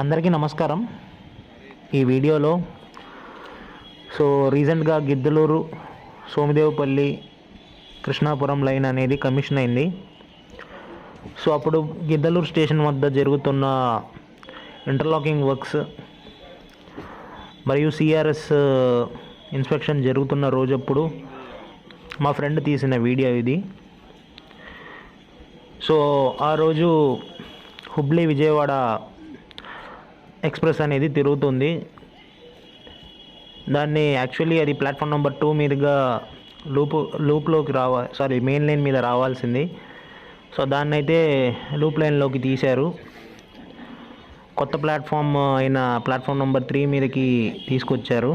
అందరికీ నమస్కారం. ఈ వీడియోలో సో రీసెంట్గా గిద్దలూరు సోమిదేవపల్లి కృష్ణాపురం లైన్ అనేది కమిషన్ అయింది. సో అప్పుడు గిద్దలూరు స్టేషన్ వద్ద జరుగుతున్న ఇంటర్లాకింగ్ వర్క్స్ మరియు సిఆర్ఎస్ ఇన్స్పెక్షన్ జరుగుతున్న రోజప్పుడు మా ఫ్రెండ్ తీసిన వీడియో ఇది. సో ఆ రోజు హుబ్లీ విజయవాడ ఎక్స్ప్రెస్ అనేది తిరుగుతుంది. దాన్ని యాక్చువల్లీ అది ప్లాట్ఫామ్ నెంబర్ టూ మీదుగా లూప్ లూప్లోకి రావా సారీ మెయిన్ లైన్ మీద రావాల్సింది. సో దాన్ని అయితే లూప్ లైన్లోకి తీశారు. కొత్త ప్లాట్ఫామ్ అయిన ప్లాట్ఫామ్ నెంబర్ త్రీ మీదకి తీసుకొచ్చారు.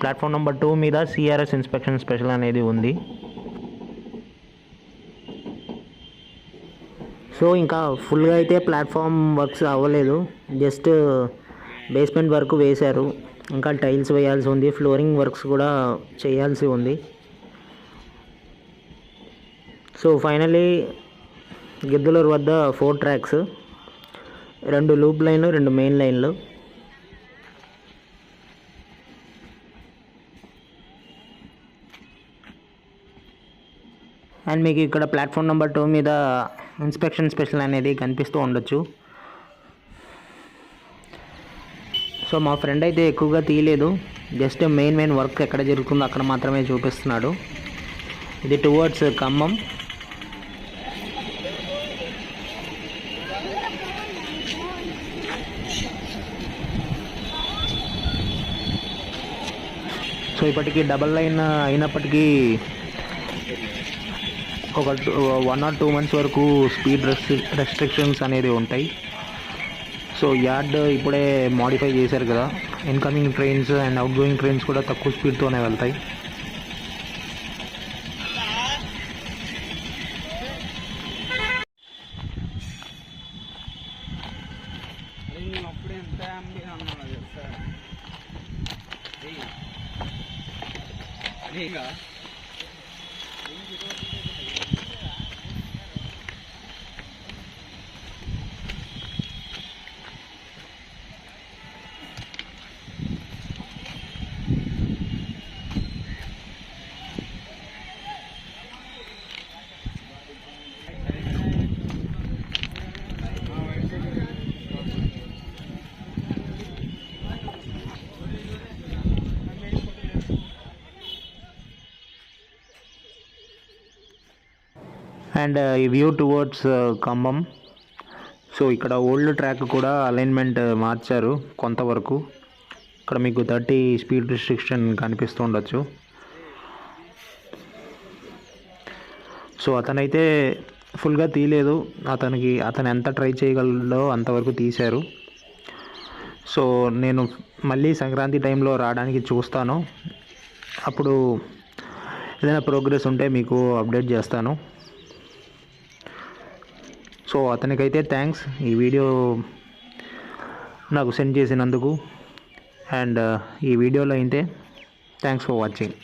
ప్లాట్ఫామ్ నెంబర్ టూ మీద సిఆర్ఎస్ ఇన్స్పెక్షన్ స్పెషల్ అనేది ఉంది. సో ఇంకా ఫుల్గా అయితే ప్లాట్ఫామ్ వర్క్స్ అవ్వలేదు. జస్ట్ బేస్మెంట్ వర్క్ వేశారు. ఇంకా టైల్స్ వేయాల్సి ఉంది. ఫ్లోరింగ్ వర్క్స్ కూడా చేయాల్సి ఉంది. సో ఫైనలీ గిద్దలూరు వద్ద ఫోర్ ట్రాక్స్ రెండు లూప్ లైన్లు రెండు మెయిన్ లైన్లు. అండ్ మీకు ఇక్కడ ప్లాట్ఫామ్ నెంబర్ టూ మీద ఇన్స్పెక్షన్ స్పెషల్ అనేది కనిపిస్తూ ఉండొచ్చు. సో మా ఫ్రెండ్ అయితే ఎక్కువగా తీయలేదు. జస్ట్ మెయిన్ మెయిన్ వర్క్ ఎక్కడ జరుగుతుందో అక్కడ మాత్రమే చూపిస్తున్నాడు. ఇది టువర్డ్స్ ఖమ్మం. సో ఇప్పటికీ డబల్ లైన్ అయినప్పటికీ ఒక వన్ ఆర్ టూ మంత్స్ వరకు స్పీడ్ రెస్ట్రి రెస్ట్రిక్షన్స్ అనేది ఉంటాయి. సో యార్డ్ ఇప్పుడే మాడిఫై చేశారు కదా. Incoming trains and outgoing trains కూడా తక్కువ స్పీడ్తోనే వెళ్తాయి. అరే అండ్ ఈ వ్యూ టువర్డ్స్ ఖమ్మం. సో ఇక్కడ ఓల్డ్ ట్రాక్ కూడా అలైన్మెంట్ మార్చారు కొంతవరకు. ఇక్కడ మీకు థర్టీ స్పీడ్ రిస్ట్రిక్షన్ కనిపిస్తూ ఉండొచ్చు. సో అతనైతే ఫుల్గా తీయలేదు. అతనికి అతను ఎంత ట్రై చేయగలడో అంతవరకు తీశారు. సో నేను మళ్ళీ సంక్రాంతి టైంలో రావడానికి చూస్తాను. అప్పుడు ఏదైనా ప్రోగ్రెస్ ఉంటే మీకు అప్డేట్ చేస్తాను. సో అతనికైతే థ్యాంక్స్ ఈ వీడియో నాకు సెండ్ చేసినందుకు అండ్ ఈ వీడియోలో అయితే thanks for watching